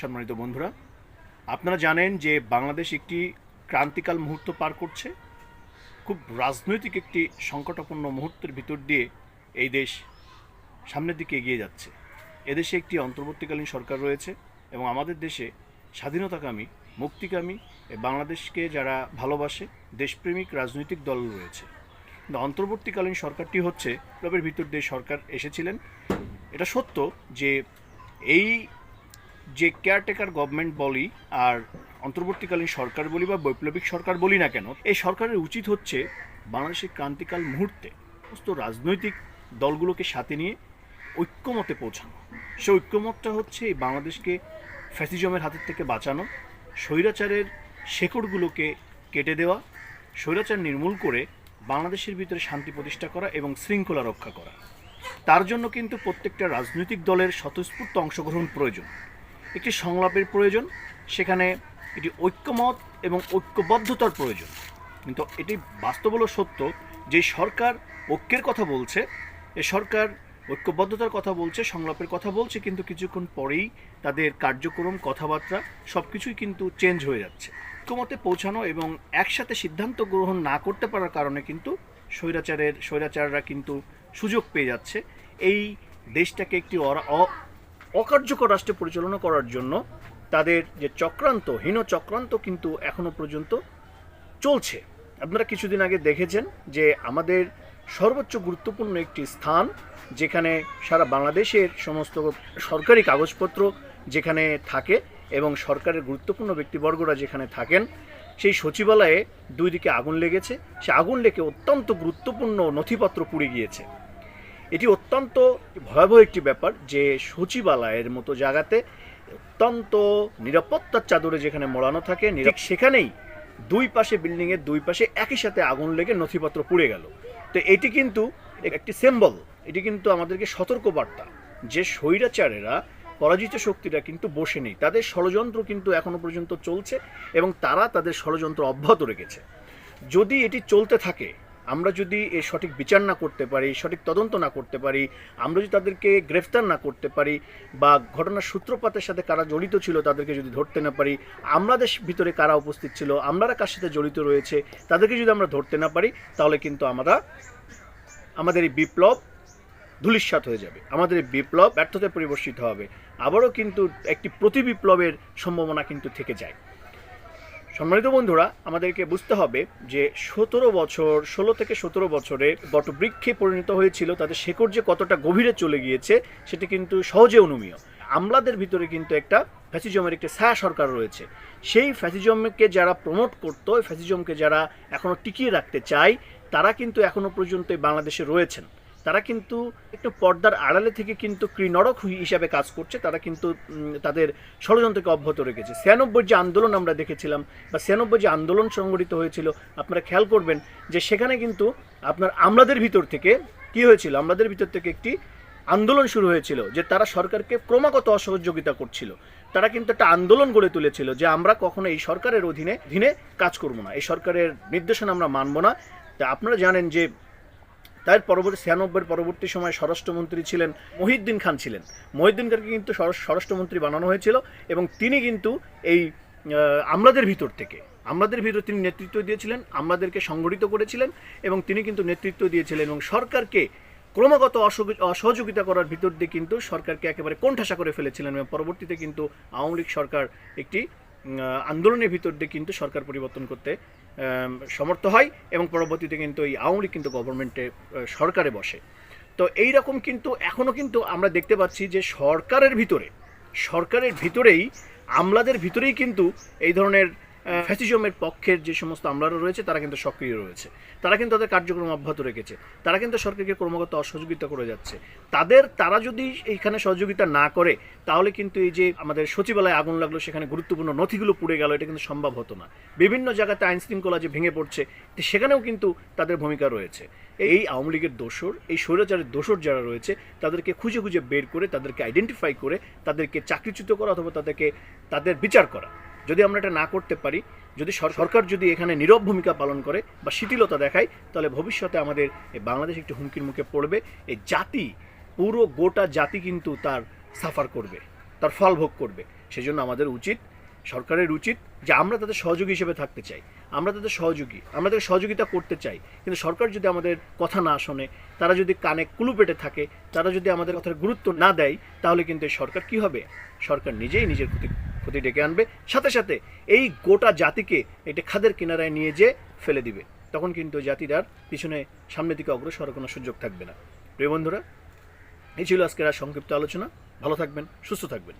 সম্মানিত বন্ধুরা, আপনারা জানেন যে বাংলাদেশ একটি ক্রান্তিকাল মুহূর্ত পার করছে। খুব রাজনৈতিক একটি সংকটাপন্ন মুহূর্তের ভিতর দিয়ে এই দেশ সামনের দিকে এগিয়ে যাচ্ছে। এদেশে একটি অন্তর্বর্তীকালীন সরকার রয়েছে এবং আমাদের দেশে স্বাধীনতাকামী, মুক্তিকামী বাংলাদেশকে যারা ভালোবাসে, দেশপ্রেমিক রাজনৈতিক দল রয়েছে। অন্তর্বর্তীকালীন সরকারটি হচ্ছে বিপ্লবের ভিতর দিয়ে সরকার এসেছিলেন। এটা সত্য যে এই যে কেয়ারটেকার গভর্নমেন্ট বলি আর অন্তর্বর্তীকালীন সরকার বলি বা বৈপ্লবিক সরকার বলি না কেন, এই সরকারের উচিত হচ্ছে বাংলাদেশের ক্রান্তিকাল মুহূর্তে সমস্ত রাজনৈতিক দলগুলোকে সাথে নিয়ে ঐক্যমতে পৌঁছানো। সে ঐক্যমতটা হচ্ছে এই বাংলাদেশকে ফ্যাসিজমের হাতের থেকে বাঁচানো, স্বৈরাচারের শেকড়গুলোকে কেটে দেওয়া, স্বৈরাচার নির্মূল করে বাংলাদেশের ভিতরে শান্তি প্রতিষ্ঠা করা এবং শৃঙ্খলা রক্ষা করা। তার জন্য কিন্তু প্রত্যেকটা রাজনৈতিক দলের স্বতঃস্ফূর্ত অংশগ্রহণ প্রয়োজন। একটি সংলাপের প্রয়োজন, সেখানে এটি ঐক্যমত এবং ঐক্যবদ্ধতার প্রয়োজন। কিন্তু এটি বাস্তব হলো সত্য যে সরকার ঐক্যের কথা বলছে, এ সরকার ঐক্যবদ্ধতার কথা বলছে, সংলাপের কথা বলছে, কিন্তু কিছুক্ষণ পরেই তাদের কার্যক্রম, কথাবার্তা সব কিছুই কিন্তু চেঞ্জ হয়ে যাচ্ছে। ঐক্যমতে পৌঁছানো এবং একসাথে সিদ্ধান্ত গ্রহণ না করতে পারার কারণে কিন্তু স্বৈরাচারের, স্বৈরাচাররা কিন্তু সুযোগ পেয়ে যাচ্ছে। এই দেশটাকে একটি অকার্যকর রাষ্ট্রে পরিচালনা করার জন্য তাদের যে চক্রান্ত, হীন চক্রান্ত কিন্তু এখনও পর্যন্ত চলছে। আপনারা কিছুদিন আগে দেখেছেন যে আমাদের সর্বোচ্চ গুরুত্বপূর্ণ একটি স্থান, যেখানে সারা বাংলাদেশের সমস্ত সরকারি কাগজপত্র যেখানে থাকে এবং সরকারের গুরুত্বপূর্ণ ব্যক্তিবর্গরা যেখানে থাকেন, সেই সচিবালয়ে দুই দিকে আগুন লেগেছে। সে আগুন লেগে অত্যন্ত গুরুত্বপূর্ণ নথিপত্র পুড়ে গিয়েছে। এটি অত্যন্ত ভয়াবহ একটি ব্যাপার যে সচিবালয়ের মতো জায়গাতে অত্যন্ত নিরাপত্তার চাদরে যেখানে মোড়ানো থাকে সেখানেই দুই পাশে বিল্ডিংয়ের দুই পাশে একই সাথে আগুন লেগে নথিপত্র পুড়ে গেল। তো এটি কিন্তু একটি সিম্বল এটি কিন্তু আমাদেরকে সতর্কবার্তা যে স্বৈরাচারেরা পরাজিত শক্তিরা কিন্তু বসে নেই। তাদের ষড়যন্ত্র কিন্তু এখনও পর্যন্ত চলছে এবং তারা তাদের ষড়যন্ত্র অব্যাহত রেখেছে। যদি এটি চলতে থাকে আমরা যদি এর সঠিক বিচার না করতে পারি, সঠিক তদন্ত না করতে পারি, আমরা যদি তাদেরকে গ্রেফতার না করতে পারি বা ঘটনার সূত্রপাতের সাথে কারা জড়িত ছিল তাদেরকে যদি ধরতে না পারি, আমাদের ভিতরে কারা উপস্থিত ছিল আমরা কার সাথে জড়িত রয়েছে, তাদেরকে যদি আমরা ধরতে না পারি, তাহলে কিন্তু আমরা, আমাদের এই বিপ্লব ধূলিসাৎ হয়ে যাবে। আমাদের বিপ্লব ব্যর্থতায় পরিবর্তিত হবে। আবারও কিন্তু একটি প্রতি বিপ্লবের সম্ভাবনা কিন্তু থেকে যায়। সম্মানিত বন্ধুরা, আমাদেরকে বুঝতে হবে যে সতেরো বছর, ষোলো থেকে সতেরো বছরে বটবৃক্ষে পরিণত হয়েছিল, তাদের শেকড় যে কতটা গভীরে চলে গিয়েছে, সেটি কিন্তু সহজে অনুমীয়। আমলাদের ভিতরে কিন্তু একটা ফ্যাসিজমের একটি ছায়া সরকার রয়েছে। সেই ফ্যাসিজমকে যারা প্রমোট করতো ফ্যাসিজমকে যারা এখনও টিকিয়ে রাখতে চায়, তারা কিন্তু এখনও পর্যন্ত বাংলাদেশে রয়েছেন। তারা কিন্তু একটু পর্দার আড়ালে থেকে কিন্তু ক্রিনরক হিসাবে কাজ করছে, তারা কিন্তু তাদের ষড়যন্ত্রকে অব্যাহত রেখেছে। ছিয়ানব্বই যে আন্দোলন আমরা দেখেছিলাম, বা ছিয়ানব্বই যে আন্দোলন সংগঠিত হয়েছিল, আপনারা খেয়াল করবেন যে সেখানে কিন্তু আপনার আমলাদের ভিতর থেকে কি হয়েছিল? আমলাদের ভিতর থেকে একটি আন্দোলন শুরু হয়েছিল, যে তারা সরকারকে ক্রমাগত অসহযোগিতা করছিল। তারা কিন্তু একটা আন্দোলন গড়ে তুলেছিল, যে আমরা কখনো এই সরকারের অধীনে অধীনে কাজ করব না। এই সরকারের নির্দেশনা আমরা মানব না। তা আপনারা জানেন যে তার পরবর্তী ছিয়ানব্বইয়ের পরবর্তী সময় স্বরাষ্ট্রমন্ত্রী ছিলেন মহিউদ্দিন খান ছিলেন। মহিউদ্দিন খানকে কিন্তু স্বরাষ্ট্রমন্ত্রী বানানো হয়েছিল এবং তিনি কিন্তু এই আমলাদের ভিতর থেকে, আমলাদের ভিতর তিনি নেতৃত্ব দিয়েছিলেন, আমলাদেরকে সংগঠিত করেছিলেন এবং তিনি কিন্তু নেতৃত্ব দিয়েছিলেন এবং সরকারকে ক্রমাগত অসহ- অসহযোগিতা করার ভিতর দিয়ে কিন্তু সরকারকে একেবারে কোণঠাসা করে ফেলেছিলেন এবং পরবর্তীতে কিন্তু আওয়ামী লীগ সরকার একটি আন্দোলনের ভিতর দিয়ে কিন্তু সরকার পরিবর্তন করতে সমর্থ হয় এবং পরবর্তীতে কিন্তু এই আওয়ামী লীগ কিন্তু গভর্নমেন্টে সরকারে বসে। তো এই রকম কিন্তু এখনও কিন্তু আমরা দেখতে পাচ্ছি যে সরকারের ভিতরে, সরকারের ভিতরেই, আমলাদের ভিতরেই কিন্তু এই ধরনের ফ্যাসিজমের পক্ষের যে সমস্ত আমলারা রয়েছে, তারা কিন্তু সক্রিয় রয়েছে। তারা কিন্তু তাদের কার্যক্রম অব্যাহত রেখেছে। তারা কিন্তু সরকারকে ক্রমাগত অসহযোগিতা করে যাচ্ছে। তাদের, তারা যদি এইখানে সহযোগিতা না করে, তাহলে কিন্তু এই যে আমাদের সচিবালয়ে আগুন লাগল, সেখানে গুরুত্বপূর্ণ নথিগুলো পুড়ে গেল, এটা কিন্তু সম্ভব হতো না। বিভিন্ন জায়গাতে আইন শৃঙ্খলা যে ভেঙে পড়ছে সেখানেও কিন্তু তাদের ভূমিকা রয়েছে। এই আওয়ামী লীগের দোসর এই স্বৈরাচারের দোসর যারা রয়েছে, তাদেরকে খুঁজে খুঁজে বের করে, তাদেরকে আইডেন্টিফাই করে, তাদেরকে চাকরিচ্যুত করা অথবা তাদেরকে, তাদের বিচার করা। যদি আমরা এটা না করতে পারি, যদি সরকার যদি এখানে নীরব ভূমিকা পালন করে বা শিথিলতা দেখায়, তাহলে ভবিষ্যতে আমাদের এই বাংলাদেশ একটি হুমকির মুখে পড়বে, এই জাতি, পুরো গোটা জাতি কিন্তু তার সাফার করবে, তার ফল ভোগ করবে। সেজন্য আমাদের উচিত, সরকারের উচিত যে আমরা তাদের সহযোগী হিসেবে থাকতে চাই, আমরা তাদের সহযোগী, আমরা তাদের সহযোগিতা করতে চাই। কিন্তু সরকার যদি আমাদের কথা না শোনে, তারা যদি কানে কুলু পেটে থাকে, তারা যদি আমাদের কথার গুরুত্ব না দেয়, তাহলে কিন্তু সরকার কি হবে? সরকার নিজেই নিজের ক্ষতি ক্ষতি ডেকে আনবে। সাথে সাথে এই গোটা জাতিকে এটা খাদের কিনারায় নিয়ে যেয়ে ফেলে দিবে। তখন কিন্তু জাতির আর পিছনে সামনের দিকে অগ্রসর কোনো সুযোগ থাকবে না। প্রিয় বন্ধুরা, এই ছিল আজকের আর সংক্ষিপ্ত আলোচনা। ভালো থাকবেন, সুস্থ থাকবেন।